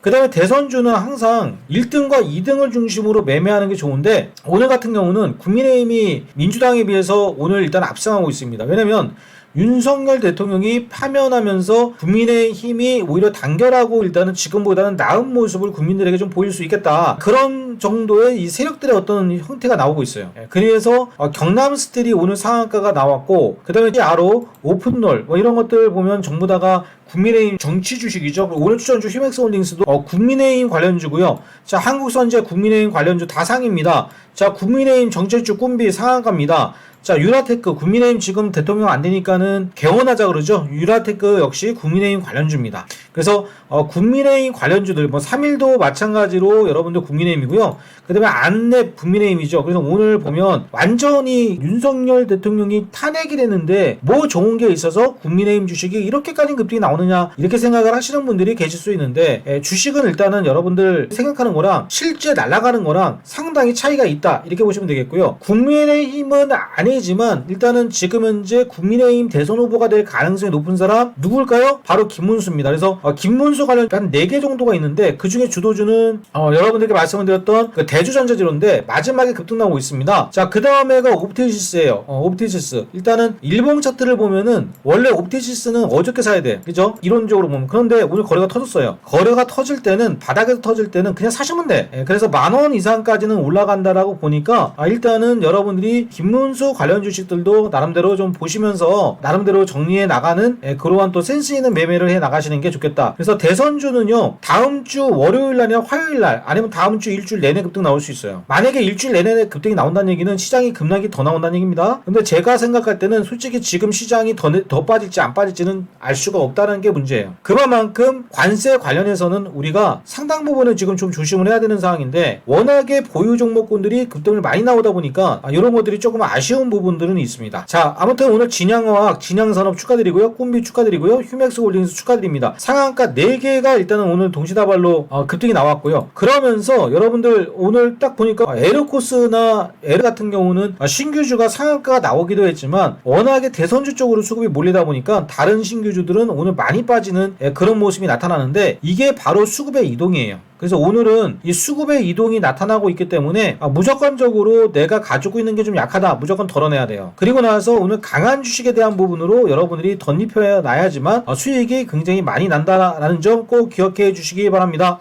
그 다음에 대선주는 항상 1등과 2등을 중심으로 매매하는 게 좋은데 오늘 같은 경우는 국민의힘이 민주당에 비해서 오늘 일단 앞서가고 있습니다. 왜냐면 윤석열 대통령이 파면하면서 국민의힘이 오히려 단결하고 일단은 지금보다는 나은 모습을 국민들에게 좀 보일 수 있겠다. 그런 정도의 이 세력들의 어떤 형태가 나오고 있어요. 예, 그래서 어, 경남 스틸이 오늘 상한가가 나왔고 그다음에 아로 오픈롤 뭐 이런 것들 보면 전부 다가 국민의힘 정치 주식이죠. 오늘 추천주 휴맥스홀딩스도 어, 국민의힘 관련주고요. 자 한국선제 국민의힘 관련주 다 상입니다. 자 국민의힘 정책주 꿈비 상한가입니다. 자 유라테크 국민의힘 지금 대통령 안 되니까는 개원하자 그러죠. 유라테크 역시 국민의힘 관련주입니다. 그래서 어, 국민의힘 관련주들 뭐 3일도 마찬가지로 여러분들 국민의힘이고요. 그다음에 안랩 국민의힘이죠. 그래서 오늘 보면 완전히 윤석열 대통령이 탄핵이 됐는데 뭐 좋은 게 있어서 국민의힘 주식이 이렇게까지 급등이 나오느냐 이렇게 생각을 하시는 분들이 계실 수 있는데 에, 주식은 일단은 여러분들 생각하는 거랑 실제 날아가는 거랑 상당히 차이가 있다 이렇게 보시면 되겠고요. 국민의힘은 아니지만 일단은 지금 현재 국민의힘 대선 후보가 될 가능성이 높은 사람 누굴까요? 바로 김문수입니다. 그래서 어, 김문수 관련 한 4개 정도가 있는데 그 중에 주도주는 어, 여러분들께 말씀을 드렸던 그 대주전자지로인데 마지막에 급등 나오고 있습니다. 자, 그 다음에가 옵티시스예요. 어, 옵티시스. 일단은 일봉 차트를 보면은 원래 옵티시스는 어저께 사야 돼. 그죠? 이론적으로 보면. 그런데 오늘 거래가 터졌어요. 거래가 터질 때는 바닥에서 터질 때는 그냥 사시면 돼. 예, 그래서 만 원 이상까지는 올라간다라고 보니까 아, 일단은 여러분들이 김문수 관련 주식들도 나름대로 좀 보시면서 나름대로 정리해 나가는 예, 그러한 또 센스 있는 매매를 해 나가시는 게 좋겠다. 그래서 대선주는요. 다음 주 월요일 날이나 화요일 날 아니면 다음 주 일주일 내내 급등 나올 수 있어요. 만약에 일주일 내내 급등이 나온다는 얘기는 시장이 급락이 더 나온다는 얘기입니다. 근데 제가 생각할 때는 솔직히 지금 시장이 더, 내- 더 빠질지 안 빠질지는 알 수가 없다는 게 문제예요. 그만큼 관세 관련해서는 우리가 상당 부분은 지금 좀 조심을 해야 되는 상황인데 워낙에 보유 종목군들이 급등을 많이 나오다 보니까 아, 이런 것들이 조금 아쉬운 부분들은 있습니다. 자 아무튼 오늘 진양화학, 진양산업 축하드리고요. 꿈비 축하드리고요. 휴맥스 홀딩스 축하드립니다. 상 한가 4개가 일단은 오늘 동시다발로 어, 급등이 나왔고요. 그러면서 여러분들 오늘 딱 보니까 아, 에르코스나 에르 같은 경우는 아, 신규주가 상한가가 나오기도 했지만 워낙에 대선주 쪽으로 수급이 몰리다 보니까 다른 신규주들은 오늘 많이 빠지는 예, 그런 모습이 나타나는데 이게 바로 수급의 이동이에요. 그래서 오늘은 이 수급의 이동이 나타나고 있기 때문에 아, 무조건적으로 내가 가지고 있는 게 좀 약하다 무조건 덜어내야 돼요. 그리고 나서 오늘 강한 주식에 대한 부분으로 여러분들이 덧입혀 놔야지만 어, 수익이 굉장히 많이 난다라는 점 꼭 기억해 주시기 바랍니다.